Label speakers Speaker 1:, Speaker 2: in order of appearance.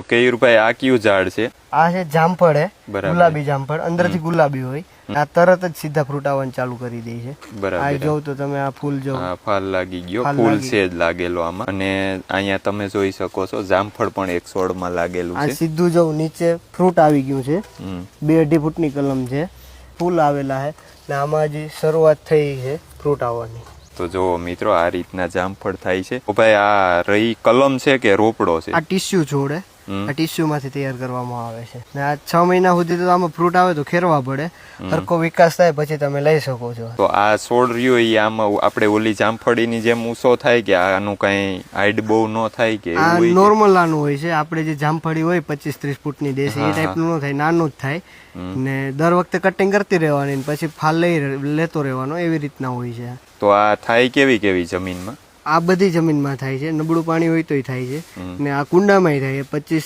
Speaker 1: તો કેયુરભાઈ આ કયું ઝાડ છે?
Speaker 2: આ છે જામફળ હે? ગુલાબી જામફળ. અંદરથી ગુલાબી હોય. આ તરત જ સીધા ફ્રૂટ આવવાનું ચાલુ કરી દે છે. આ
Speaker 1: બરાબર
Speaker 2: તો તમે આ ફૂલ જો
Speaker 1: હા ફાલ લાગી ગયો.
Speaker 2: ફૂલ
Speaker 1: છે જ લાગેલો આમાં. અને અહીંયા તમે જોઈ શકો છો જામફળ પણ એક છોડમાં લાગેલું
Speaker 2: આ સીધું જો નીચે ફ્રૂટ આવી ગયું છે. બે અઢી ફૂટની કલમ છે. ફૂલ આવેલા છે ને આમાં જે શરૂઆત થઈ છે ફ્રૂટ આવવાની.
Speaker 1: તો જો મિત્રો આ રીતના જામફળ થાય છે. ભાઈ આ રહી કલમ છે કે રોપડો છે?
Speaker 2: આ ટીસ્યુ છોડે. આ ટીસ્યુમાંથી તૈયાર કરવામાં આવે છે. ને આ છ મહિના સુધી તો આમાં ફ્રૂટ આવે તો ખેરવા પડે. સરખો વિકાસ થાય પછી તમે લઈ શકો છો.
Speaker 1: તો આ છોડ રહ્યો એ આમાં આપણે ઓલી જામફળીની જેમ ઊંચો થાય કે આનું કઈ હાઈટ બહુ ન થાય કે
Speaker 2: આ નોર્મલ આનું હોય છે. આપણે જે જામફળી હોય પચીસ ત્રીસ ફૂટની દેશી એ ટાઈપનું ન થાય નાનું જ થાય. ને દર વખતે કટિંગ કરતી રહેવાની પછી ફાલ લઈ લેતો રહેવાનો એવી રીતના હોય છે.
Speaker 1: તો આ થાય કેવી કેવી જમીનમાં?
Speaker 2: આ બધી જમીનમાં થાય છે. નબળું પાણી હોય તોય થાય છે. ને આ કુંડામાંય થાય છે. પચીસ